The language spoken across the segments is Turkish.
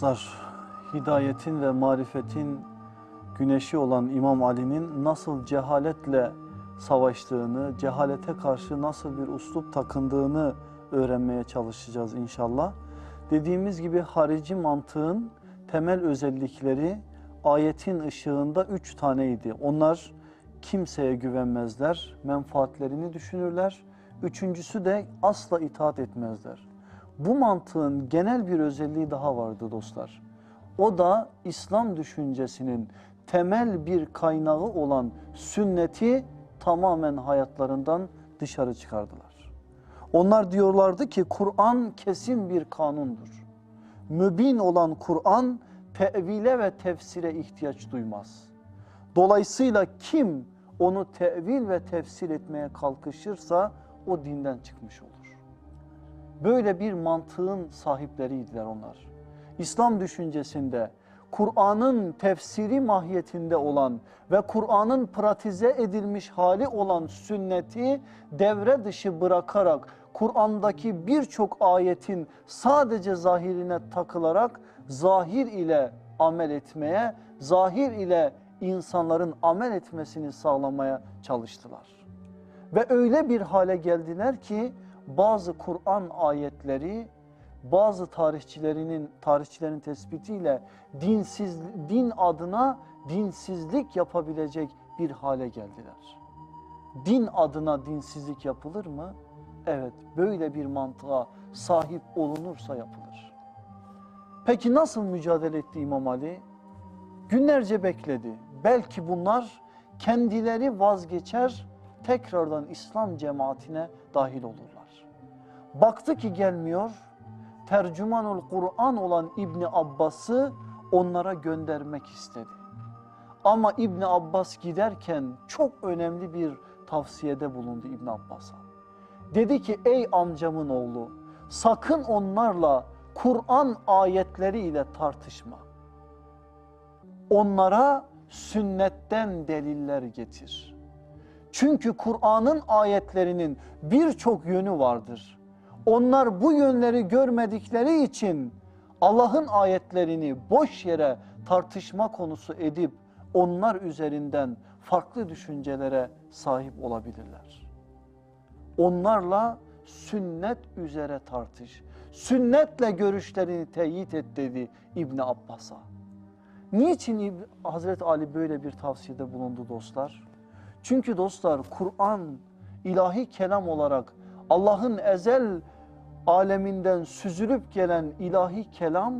Dostlar, hidayetin ve marifetin güneşi olan İmam Ali'nin nasıl cehaletle savaştığını, cehalete karşı nasıl bir uslup takındığını öğrenmeye çalışacağız inşallah. Dediğimiz gibi harici mantığın temel özellikleri ayetin ışığında üç taneydi. Onlar kimseye güvenmezler, menfaatlerini düşünürler. Üçüncüsü de asla itaat etmezler. Bu mantığın genel bir özelliği daha vardı dostlar. O da İslam düşüncesinin temel bir kaynağı olan sünneti tamamen hayatlarından dışarı çıkardılar. Onlar diyorlardı ki Kur'an kesin bir kanundur. Mübin olan Kur'an tevile ve tefsire ihtiyaç duymaz. Dolayısıyla kim onu tevil ve tefsir etmeye kalkışırsa o dinden çıkmış olur. Böyle bir mantığın sahipleriydiler onlar. İslam düşüncesinde Kur'an'ın tefsiri mahiyetinde olan ve Kur'an'ın pratize edilmiş hali olan sünneti devre dışı bırakarak Kur'an'daki birçok ayetin sadece zahirine takılarak zahir ile amel etmeye, zahir ile insanların amel etmesini sağlamaya çalıştılar. Ve öyle bir hale geldiler ki bazı Kur'an ayetleri bazı tarihçilerinin tarihçilerin tespitiyle dinsiz din adına dinsizlik yapabilecek bir hale geldiler. Din adına dinsizlik yapılır mı? Evet, böyle bir mantığa sahip olunursa yapılır. Peki nasıl mücadele etti İmam Ali? Günlerce bekledi. Belki bunlar kendileri vazgeçer, tekrardan İslam cemaatine dahil olurlar. Baktı ki gelmiyor, tercümanul Kur'an olan İbni Abbas'ı onlara göndermek istedi. Ama İbni Abbas giderken çok önemli bir tavsiyede bulundu İbni Abbas'a. Dedi ki ey amcamın oğlu sakın onlarla Kur'an ayetleriyle tartışma. Onlara sünnetten deliller getir. Çünkü Kur'an'ın ayetlerinin birçok yönü vardır. Onlar bu yönleri görmedikleri için Allah'ın ayetlerini boş yere tartışma konusu edip onlar üzerinden farklı düşüncelere sahip olabilirler. Onlarla sünnet üzere tartış. Sünnetle görüşlerini teyit et dedi İbni Abbas'a. Niçin Hazreti Ali böyle bir tavsiyede bulundu dostlar? Çünkü dostlar Kur'an ilahi kelam olarak Allah'ın ezel aleminden süzülüp gelen ilahi kelam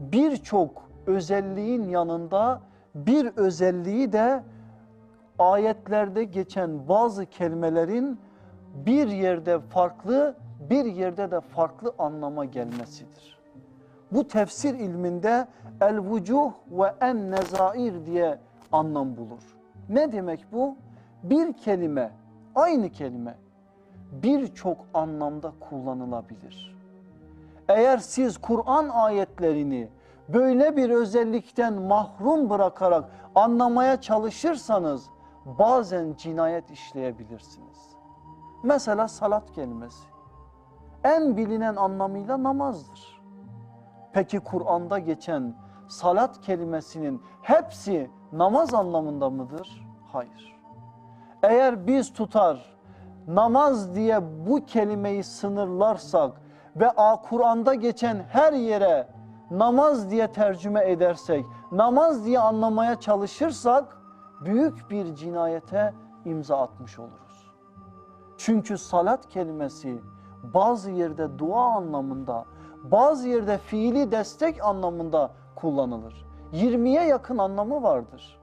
birçok özelliğin yanında bir özelliği de ayetlerde geçen bazı kelimelerin bir yerde farklı bir yerde de farklı anlama gelmesidir. Bu tefsir ilminde el vucuh ve en nezair diye anlam bulur. Ne demek bu? Bir kelime, aynı kelime birçok anlamda kullanılabilir. Eğer siz Kur'an ayetlerini böyle bir özellikten mahrum bırakarak anlamaya çalışırsanız bazen cinayet işleyebilirsiniz. Mesela salat kelimesi en bilinen anlamıyla namazdır. Peki Kur'an'da geçen salat kelimesinin hepsi namaz anlamında mıdır? Hayır. Eğer biz tutar namaz diye bu kelimeyi sınırlarsak ve Kur'an'da geçen her yere namaz diye tercüme edersek, namaz diye anlamaya çalışırsak büyük bir cinayete imza atmış oluruz. Çünkü salat kelimesi bazı yerde dua anlamında, bazı yerde fiili destek anlamında kullanılır. 20'ye yakın anlamı vardır.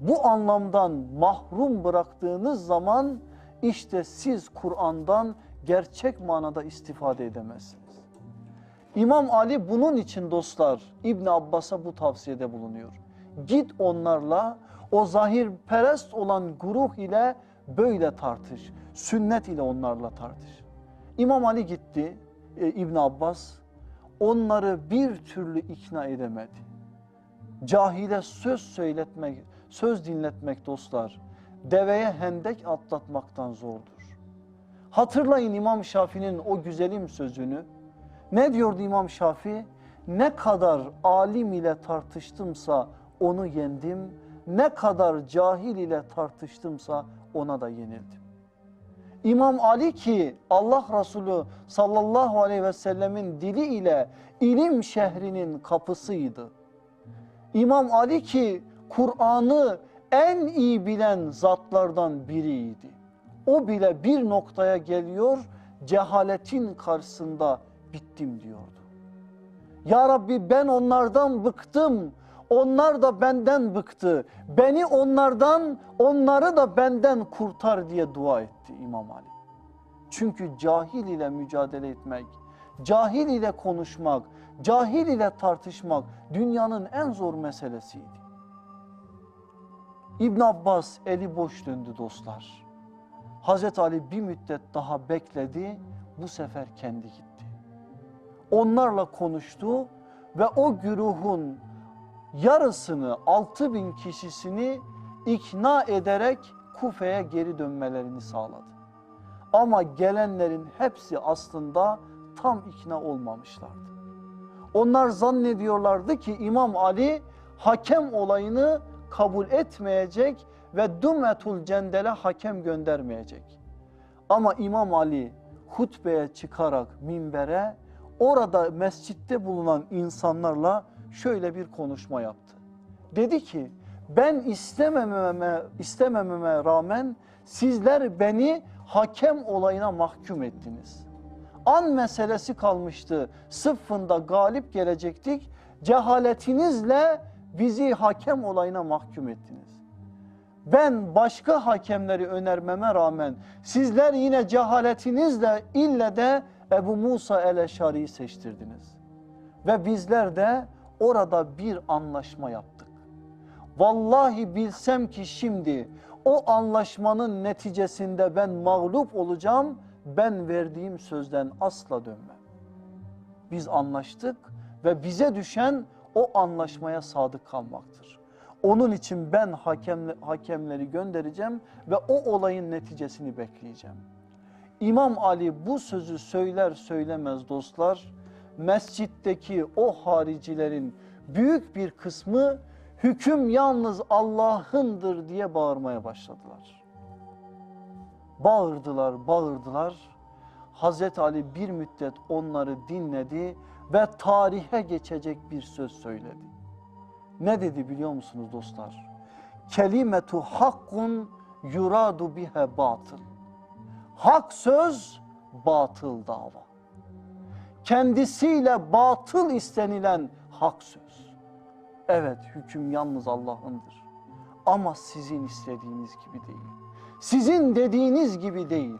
Bu anlamdan mahrum bıraktığınız zaman işte siz Kur'an'dan gerçek manada istifade edemezsiniz. İmam Ali bunun için dostlar İbn Abbas'a bu tavsiyede bulunuyor. Git onlarla o zahir perest olan gruh ile böyle tartış. Sünnet ile onlarla tartış. İmam Ali gitti e, İbn Abbas onları bir türlü ikna edemedi. Cahile söz söyletmek, söz dinletmek dostlar deveye hendek atlatmaktan zordur. Hatırlayın İmam Şafii'nin o güzelim sözünü. Ne diyordu İmam Şafii? ne kadar alim ile tartıştımsa onu yendim. Ne kadar cahil ile tartıştımsa ona da yenildim. İmam Ali ki Allah Resulü sallallahu aleyhi ve sellemin dili ile ilim şehrinin kapısıydı. İmam Ali ki Kur'an'ı en iyi bilen zatlardan biriydi. O bile bir noktaya geliyor, cehaletin karşısında bittim diyordu. Ya Rabbi ben onlardan bıktım, onlar da benden bıktı. Beni onlardan, onları da benden kurtar diye dua etti İmam Ali. Çünkü cahil ile mücadele etmek, cahil ile konuşmak, cahil ile tartışmak dünyanın en zor meselesiydi. İbn Abbas eli boş döndü dostlar. Hazreti Ali bir müddet daha bekledi, bu sefer kendi gitti. Onlarla konuştu ve o güruhun yarısını, 6 bin kişisini ikna ederek Kufe'ye geri dönmelerini sağladı. Ama gelenlerin hepsi aslında tam ikna olmamışlardı. Onlar zannediyorlardı ki İmam Ali hakem olayını kabul etmeyecek ve Dumetul Cendel'e hakem göndermeyecek. Ama İmam Ali hutbeye çıkarak minbere orada mescitte bulunan insanlarla şöyle bir konuşma yaptı. Dedi ki ben istemememe, istemememe rağmen sizler beni hakem olayına mahkum ettiniz. An meselesi kalmıştı. Sıffında galip gelecektik. Cehaletinizle bizi hakem olayına mahkum ettiniz. Ben başka hakemleri önermeme rağmen sizler yine cehaletinizle ille de Ebu Musa el-Eşari'yi seçtirdiniz. Ve bizler de orada bir anlaşma yaptık. Vallahi bilsem ki şimdi o anlaşmanın neticesinde ben mağlup olacağım, ben verdiğim sözden asla dönmem. Biz anlaştık ve bize düşen o anlaşmaya sadık kalmaktır. Onun için ben hakemle, hakemleri göndereceğim ve o olayın neticesini bekleyeceğim. İmam Ali bu sözü söyler söylemez dostlar, mescitteki o haricilerin büyük bir kısmı hüküm yalnız Allah'ındır diye bağırmaya başladılar. Bağırdılar, bağırdılar. Hazreti Ali bir müddet onları dinledi ve tarihe geçecek bir söz söyledi. Ne dedi biliyor musunuz dostlar? Kelimetu hakkun yuradu bihe batıl. Hak söz, batıl dava. Kendisiyle batıl istenilen hak söz. Evet hüküm yalnız Allah'ındır. Ama sizin istediğiniz gibi değil. Sizin dediğiniz gibi değil.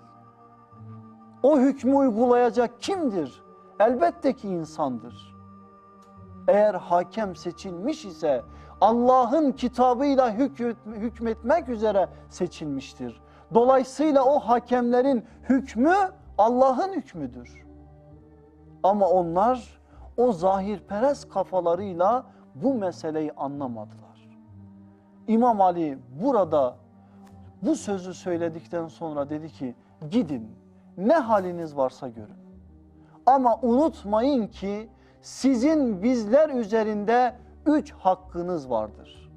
O hükmü uygulayacak kimdir? Elbette ki insandır. Eğer hakem seçilmiş ise Allah'ın kitabıyla hükmetmek üzere seçilmiştir. Dolayısıyla o hakemlerin hükmü Allah'ın hükmüdür. Ama onlar o zahirperest kafalarıyla bu meseleyi anlamadılar. İmam Ali burada bu sözü söyledikten sonra dedi ki gidin ne haliniz varsa görün. Ama unutmayın ki sizin bizler üzerinde üç hakkınız vardır.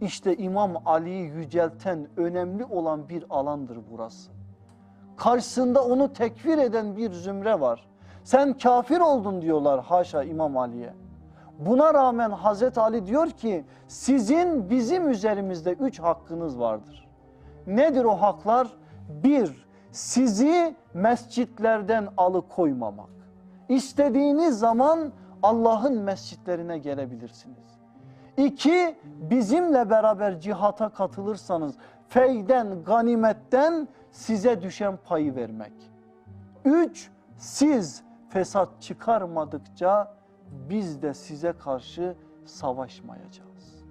İşte İmam Ali'yi yücelten önemli olan bir alandır burası. Karşısında onu tekfir eden bir zümre var. Sen kafir oldun diyorlar haşa İmam Ali'ye. Buna rağmen Hazreti Ali diyor ki sizin bizim üzerimizde üç hakkınız vardır. Nedir o haklar? Bir, sizi mescitlerden alıkoymamak. İstediğiniz zaman Allah'ın mescitlerine gelebilirsiniz. İki, bizimle beraber cihata katılırsanız feyden, ganimetten size düşen payı vermek. Üç, siz fesat çıkarmadıkça biz de size karşı savaşmayacağız.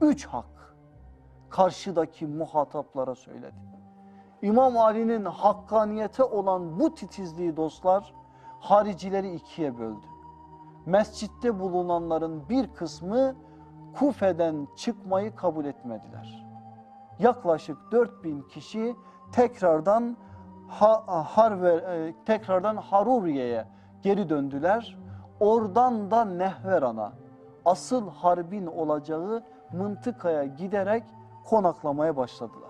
Üç hak karşıdaki muhataplara söyledi. İmam Ali'nin hakkaniyete olan bu titizliği dostlar haricileri ikiye böldü. Mescitte bulunanların bir kısmı Kufe'den çıkmayı kabul etmediler. Yaklaşık 4000 kişi tekrardan ha, Harve, e, tekrardan Haruriye'ye geri döndüler. oradan da Nehveran'a asıl harbin olacağı mıntıkaya giderek konaklamaya başladılar.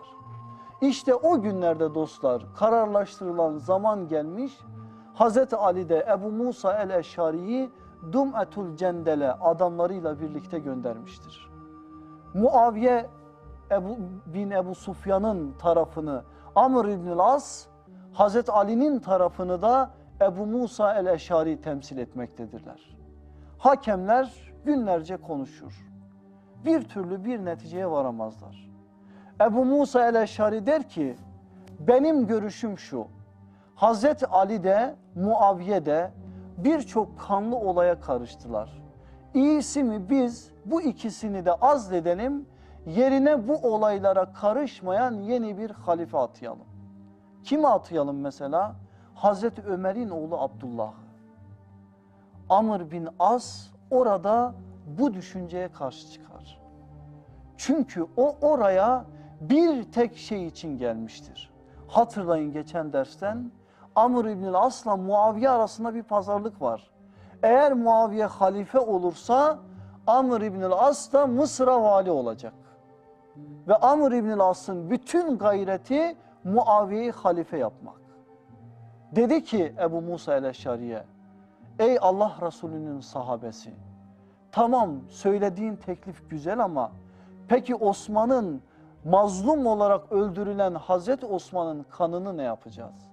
İşte o günlerde dostlar kararlaştırılan zaman gelmiş. Hazreti Ali de Ebu Musa el-Eşari'yi Dum'etul Cendele adamlarıyla birlikte göndermiştir. Muaviye Ebu, bin Ebu Sufyan'ın tarafını Amr İbnül As, Hazreti Ali'nin tarafını da Ebu Musa el-Eşari temsil etmektedirler. Hakemler günlerce konuşur. Bir türlü bir neticeye varamazlar. Ebu Musa el-Eşari der ki, benim görüşüm şu, Hazreti Ali de Muaviye de birçok kanlı olaya karıştılar. İyisi mi biz bu ikisini de azledelim, yerine bu olaylara karışmayan yeni bir halife atayalım. Kimi atayalım mesela? Hazreti Ömer'in oğlu Abdullah'ı. Amr bin As orada bu düşünceye karşı çıkar. Çünkü o oraya bir tek şey için gelmiştir. Hatırlayın geçen dersten Amr İbnül As'la Muaviye arasında bir pazarlık var. Eğer Muaviye halife olursa Amr İbnül As da Mısır'a vali olacak. Ve Amr İbnül As'ın bütün gayreti Muaviye'yi halife yapmak. Dedi ki Ebu Musa el-Eşari'ye, ey Allah Resulü'nün sahabesi, tamam söylediğin teklif güzel ama peki Osman'ın mazlum olarak öldürülen Hazreti Osman'ın kanını ne yapacağız?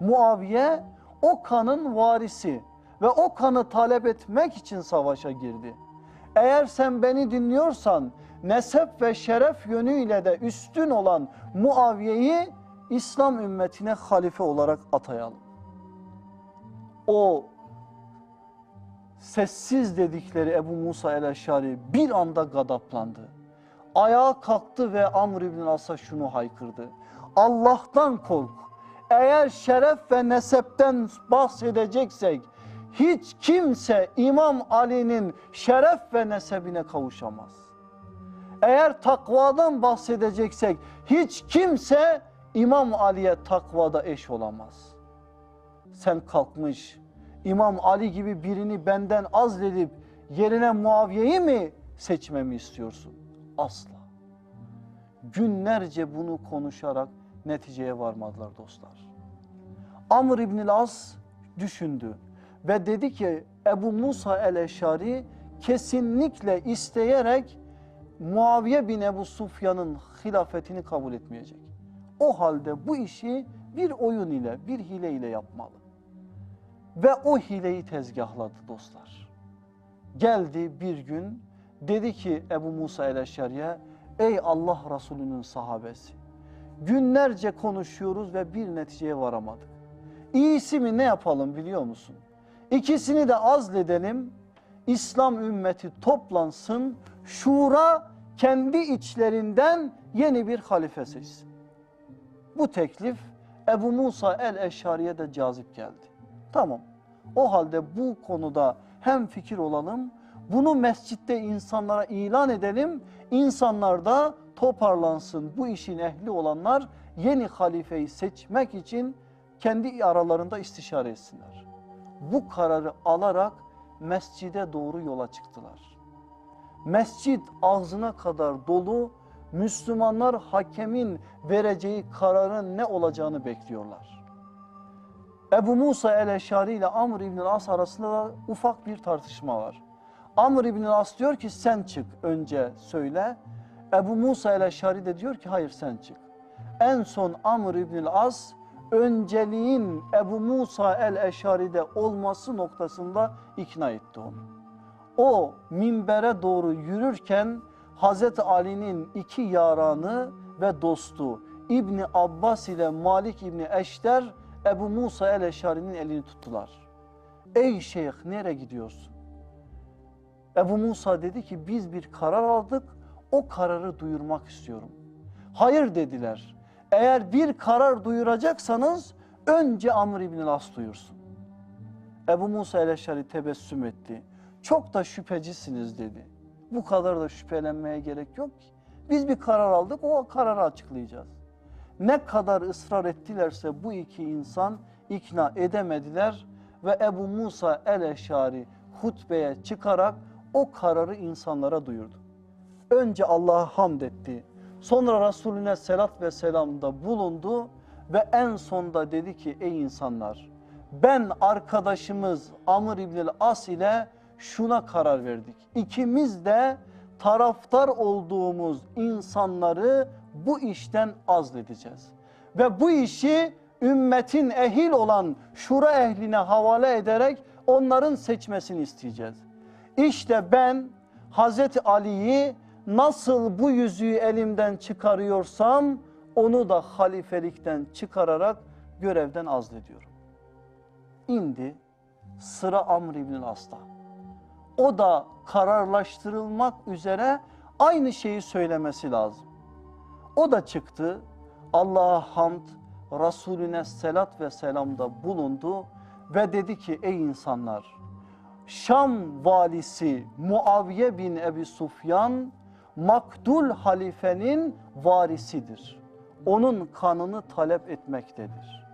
Muaviye o kanın varisi ve o kanı talep etmek için savaşa girdi. Eğer sen beni dinliyorsan nesep ve şeref yönüyle de üstün olan Muaviye'yi İslam ümmetine halife olarak atayalım. O sessiz dedikleri Ebu Musa el-Eşari bir anda gadaplandı. Ayağa kalktı ve Amr ibn As'a şunu haykırdı. Allah'tan kork. Eğer şeref ve nesepten bahsedeceksek hiç kimse İmam Ali'nin şeref ve nesebine kavuşamaz. Eğer takvadan bahsedeceksek hiç kimse İmam Ali'ye takvada eş olamaz. Sen kalkmış İmam Ali gibi birini benden azledip yerine Muaviye'yi mi seçmemi istiyorsun? Asla. Günlerce bunu konuşarak neticeye varmadılar dostlar. Amr İbnül As düşündü ve dedi ki Ebu Musa el-Eşari kesinlikle isteyerek Muaviye bin Ebu Sufyan'ın hilafetini kabul etmeyecek. O halde bu işi bir oyun ile, bir hile ile yapmalı. Ve o hileyi tezgahladı dostlar. Geldi bir gün dedi ki Ebu Musa el-Eşari'ye ey Allah Resulü'nün sahabesi günlerce konuşuyoruz ve bir neticeye varamadık. İyisi mi ne yapalım biliyor musun? İkisini de azledelim. İslam ümmeti toplansın. Şura kendi içlerinden yeni bir halife seçsin. Bu teklif Ebu Musa el-Eşari'ye de cazip geldi. Tamam. O halde bu konuda hem fikir olalım. Bunu mescitte insanlara ilan edelim. İnsanlar da toparlansın. Bu işin ehli olanlar yeni halifeyi seçmek için kendi aralarında istişare etsinler. Bu kararı alarak mescide doğru yola çıktılar. Mescit ağzına kadar dolu, Müslümanlar hakemin vereceği kararın ne olacağını bekliyorlar. Ebu Musa el-Eşari ile Amr İbn As arasında da ufak bir tartışma var. Amr İbn As diyor ki sen çık önce söyle. Ebu Musa el-Eşari de diyor ki hayır sen çık. En son Amr İbn As önceliğin Ebu Musa el-Eşari'de olması noktasında ikna etti onu. O minbere doğru yürürken Hazreti Ali'nin iki yaranı ve dostu İbni Abbas ile Malik İbni Eşter Ebu Musa el-Eşari'nin elini tuttular. Ey şeyh nereye gidiyorsun? Ebu Musa dedi ki biz bir karar aldık o kararı duyurmak istiyorum. Hayır dediler. Eğer bir karar duyuracaksanız önce Amr İbni As duyursun. Ebu Musa el-Eşari tebessüm etti. Çok da şüphecisiniz dedi. Bu kadar da şüphelenmeye gerek yok ki. Biz bir karar aldık o kararı açıklayacağız. Ne kadar ısrar ettilerse bu iki insan ikna edemediler ve Ebu Musa el-Eşari hutbeye çıkarak o kararı insanlara duyurdu. Önce Allah'a hamd etti. Sonra Resulüne selat ve selamda bulundu ve en sonda dedi ki ey insanlar ben arkadaşımız Amr İbnül As ile şuna karar verdik. İkimiz de taraftar olduğumuz insanları bu işten azledeceğiz. Ve bu işi ümmetin ehil olan şura ehline havale ederek onların seçmesini isteyeceğiz. İşte ben Hazreti Ali'yi nasıl bu yüzüğü elimden çıkarıyorsam onu da halifelikten çıkararak görevden azlediyorum. İndi sıra Amr İbn As'ta. O da kararlaştırılmak üzere aynı şeyi söylemesi lazım. O da çıktı. Allah'a hamd, Resulüne selat ve selamda bulundu ve dedi ki ey insanlar Şam valisi Muaviye bin Ebi Sufyan maktul halifenin varisidir. Onun kanını talep etmektedir.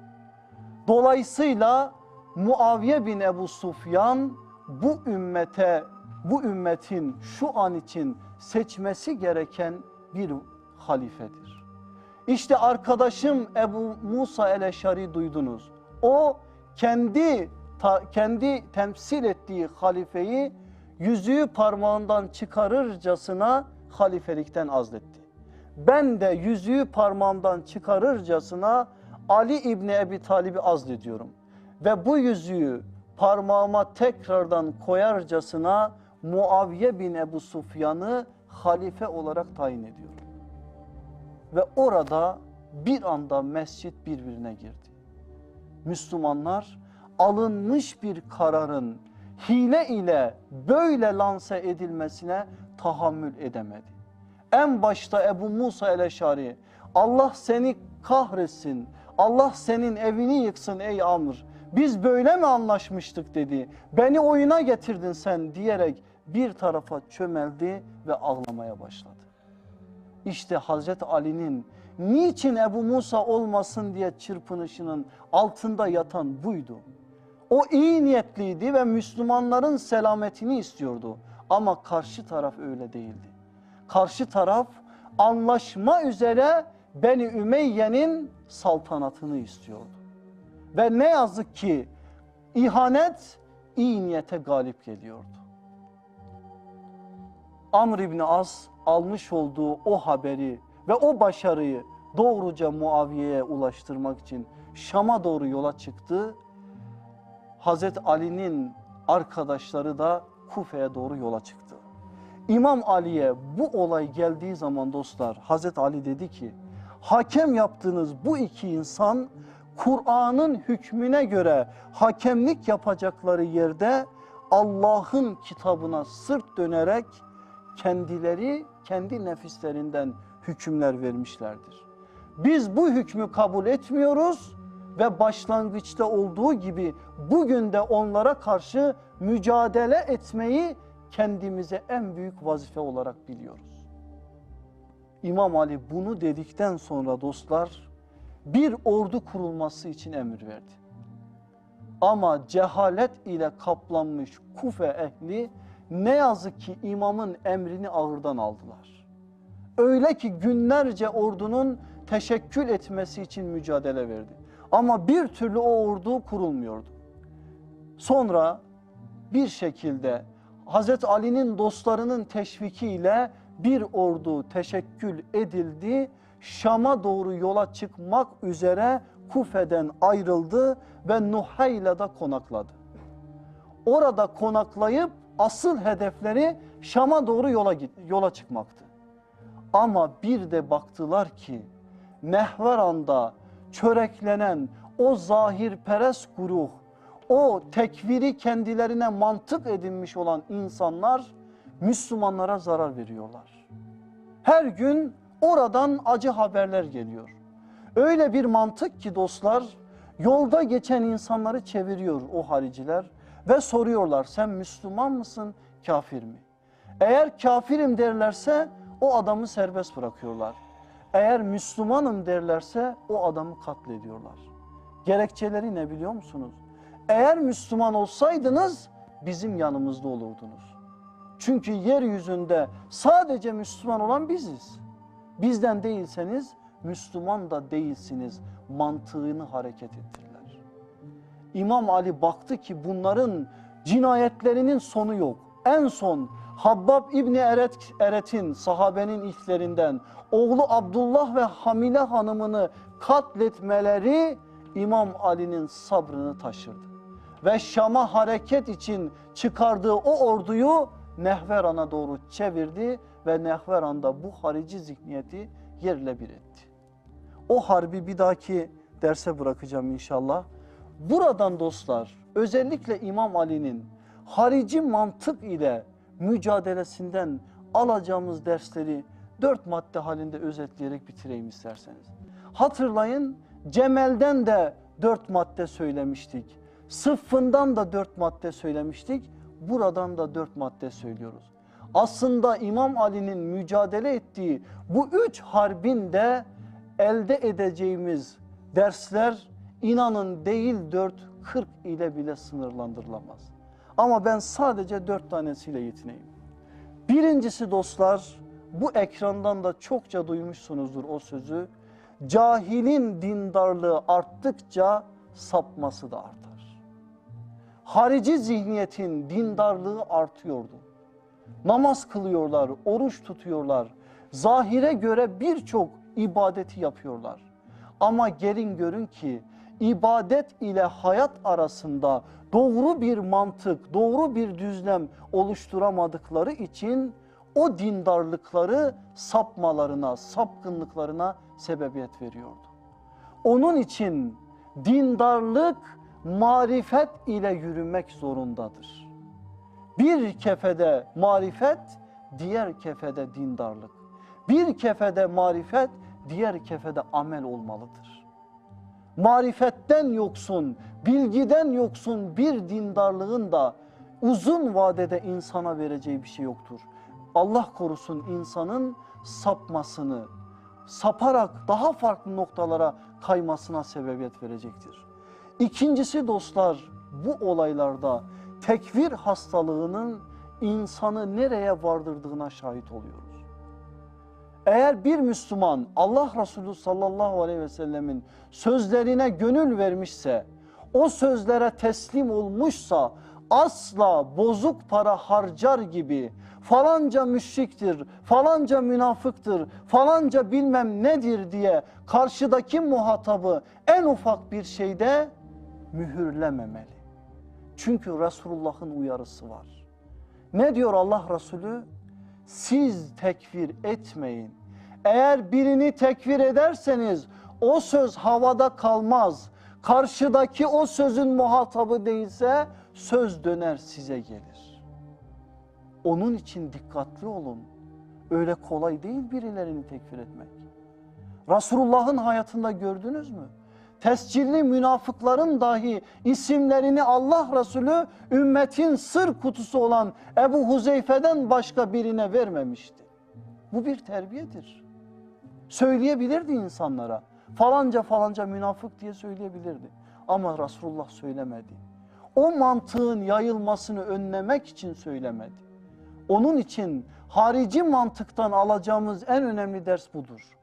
Dolayısıyla Muaviye bin Ebu Sufyan bu ümmete, bu ümmetin şu an için seçmesi gereken bir halifedir. İşte arkadaşım Ebu Musa el-Eşari duydunuz. O kendi ta, kendi temsil ettiği halifeyi yüzüğü parmağından çıkarırcasına halifelikten azletti. Ben de yüzüğü parmağımdan çıkarırcasına Ali İbni Ebi Talib'i azlediyorum. Ve bu yüzüğü parmağıma tekrardan koyarcasına Muaviye bin Ebu Sufyan'ı halife olarak tayin ediyorum. Ve orada bir anda mescit birbirine girdi. Müslümanlar alınmış bir kararın hile ile böyle lanse edilmesine tahammül edemedi. En başta Ebu Musa el-Eşari Allah seni kahretsin, Allah senin evini yıksın ey Amr. Biz böyle mi anlaşmıştık dedi. Beni oyuna getirdin sen diyerek bir tarafa çömeldi ve ağlamaya başladı. İşte Hazreti Ali'nin niçin Ebu Musa olmasın diye çırpınışının altında yatan buydu. O iyi niyetliydi ve Müslümanların selametini istiyordu. Ama karşı taraf öyle değildi. Karşı taraf anlaşma üzere Beni Ümeyye'nin saltanatını istiyordu. Ve ne yazık ki ihanet iyi niyete galip geliyordu. Amr İbni As almış olduğu o haberi ve o başarıyı doğruca Muaviye'ye ulaştırmak için Şam'a doğru yola çıktı. Hazreti Ali'nin arkadaşları da Kufe'ye doğru yola çıktı. İmam Ali'ye bu olay geldiği zaman dostlar Hazreti Ali dedi ki hakem yaptığınız bu iki insan Kur'an'ın hükmüne göre hakemlik yapacakları yerde Allah'ın kitabına sırt dönerek kendileri kendi nefislerinden hükümler vermişlerdir. Biz bu hükmü kabul etmiyoruz ve başlangıçta olduğu gibi bugün de onlara karşı mücadele etmeyi kendimize en büyük vazife olarak biliyoruz. İmam Ali bunu dedikten sonra dostlar bir ordu kurulması için emir verdi. Ama cehalet ile kaplanmış Kufe ehli ne yazık ki imamın emrini ağırdan aldılar. Öyle ki günlerce ordunun teşekkül etmesi için mücadele verdi. Ama bir türlü o ordu kurulmuyordu. Sonra bir şekilde Hazreti Ali'nin dostlarının teşvikiyle bir ordu teşekkül edildi. Şam'a doğru yola çıkmak üzere Kufe'den ayrıldı ve Nuhayla'da konakladı. Orada konaklayıp asıl hedefleri Şam'a doğru yola, yola çıkmaktı. Ama bir de baktılar ki Nehveran'da çöreklenen o zahirperest guruh, o tekviri kendilerine mantık edinmiş olan insanlar Müslümanlara zarar veriyorlar. Her gün oradan acı haberler geliyor. Öyle bir mantık ki dostlar yolda geçen insanları çeviriyor o hariciler ve soruyorlar sen Müslüman mısın kafir mi? Eğer kafirim derlerse o adamı serbest bırakıyorlar. Eğer Müslümanım derlerse o adamı katlediyorlar. Gerekçeleri ne biliyor musunuz? Eğer Müslüman olsaydınız bizim yanımızda olurdunuz. Çünkü yeryüzünde sadece Müslüman olan biziz. Bizden değilseniz Müslüman da değilsiniz mantığını hareket ettirirler. İmam Ali baktı ki bunların cinayetlerinin sonu yok. En son Habbab İbni Eret, Eret'in sahabenin ilklerinden oğlu Abdullah ve Hamile hanımını katletmeleri İmam Ali'nin sabrını taşırdı. Ve Şam'a hareket için çıkardığı o orduyu Nehveran'a doğru çevirdi ve Nehveran'da bu harici zihniyeti yerle bir etti. O harbi bir dahaki derse bırakacağım inşallah. Buradan dostlar özellikle İmam Ali'nin harici mantık ile mücadelesinden alacağımız dersleri dört madde halinde özetleyerek bitireyim isterseniz. Hatırlayın Cemel'den de dört madde söylemiştik. Sıffından da dört madde söylemiştik. Buradan da dört madde söylüyoruz. Aslında İmam Ali'nin mücadele ettiği bu üç harbin de elde edeceğimiz dersler inanın değil dört, kırk ile bile sınırlandırılamaz. Ama ben sadece dört tanesiyle yetineyim. Birincisi dostlar bu ekrandan da çokça duymuşsunuzdur o sözü. Cahilin dindarlığı arttıkça sapması da artar. Harici zihniyetin dindarlığı artıyordu. Namaz kılıyorlar, oruç tutuyorlar. Zahire göre birçok ibadeti yapıyorlar. Ama gelin görün ki ibadet ile hayat arasında doğru bir mantık, doğru bir düzlem oluşturamadıkları için o dindarlıkları sapmalarına, sapkınlıklarına sebebiyet veriyordu. Onun için dindarlık marifet ile yürümek zorundadır. Bir kefede marifet, diğer kefede dindarlık. Bir kefede marifet, diğer kefede amel olmalıdır. Marifetten yoksun, bilgiden yoksun bir dindarlığın da uzun vadede insana vereceği bir şey yoktur. Allah korusun insanın sapmasını, saparak daha farklı noktalara kaymasına sebebiyet verecektir. İkincisi dostlar bu olaylarda tekvir hastalığının insanı nereye vardırdığına şahit oluyoruz. Eğer bir Müslüman Allah Resulü sallallahu aleyhi ve sellemin sözlerine gönül vermişse, o sözlere teslim olmuşsa asla bozuk para harcar gibi falanca müşriktir, falanca münafıktır, falanca bilmem nedir diye karşıdaki muhatabı en ufak bir şeyde mühürlememeli. Çünkü Resulullah'ın uyarısı var. Ne diyor Allah Resulü? Siz tekfir etmeyin. Eğer birini tekfir ederseniz o söz havada kalmaz. Karşıdaki o sözün muhatabı değilse söz döner size gelir. Onun için dikkatli olun. Öyle kolay değil birilerini tekfir etmek. Resulullah'ın hayatında gördünüz mü? Tescilli münafıkların dahi isimlerini Allah Resulü ümmetin sır kutusu olan Ebu Huzeyfe'den başka birine vermemişti. Bu bir terbiyedir. Söyleyebilirdi insanlara. Falanca falanca münafık diye söyleyebilirdi. Ama Resulullah söylemedi. O mantığın yayılmasını önlemek için söylemedi. Onun için harici mantıktan alacağımız en önemli ders budur.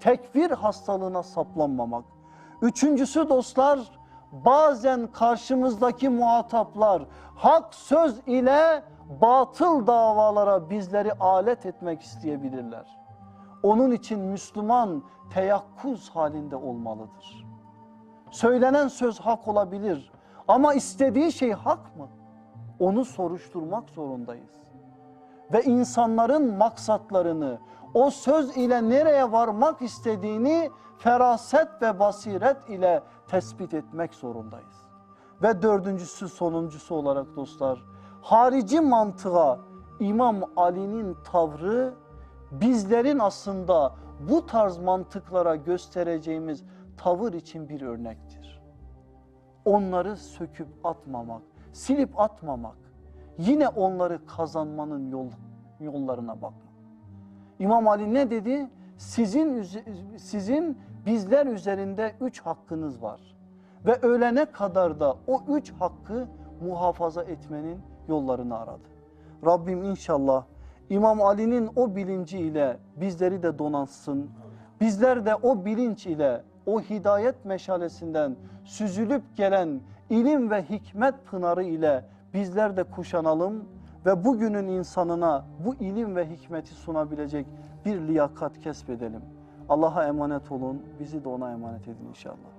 Tekfir hastalığına saplanmamak Üçüncüsü dostlar bazen karşımızdaki muhataplar hak söz ile batıl davalara bizleri alet etmek isteyebilirler. Onun için Müslüman teyakkuz halinde olmalıdır. Söylenen söz hak olabilir ama istediği şey hak mı? Onu soruşturmak zorundayız. Ve insanların maksatlarını, o söz ile nereye varmak istediğini feraset ve basiret ile tespit etmek zorundayız. Ve dördüncüsü sonuncusu olarak dostlar harici mantığa İmam Ali'nin tavrı bizlerin aslında bu tarz mantıklara göstereceğimiz tavır için bir örnektir. Onları söküp atmamak, silip atmamak, yine onları kazanmanın yol, yollarına bakmak. İmam Ali ne dedi? Sizin sizin bizler üzerinde üç hakkınız var. Ve ölene kadar da o üç hakkı muhafaza etmenin yollarını aradı. Rabbim inşallah İmam Ali'nin o bilinci ile bizleri de donatsın. Bizler de o bilinç ile o hidayet meşalesinden süzülüp gelen ilim ve hikmet pınarı ile bizler de kuşanalım ve bugünün insanına bu ilim ve hikmeti sunabilecek bir liyakat kesbedelim. Allah'a emanet olun. Bizi de ona emanet edin inşallah.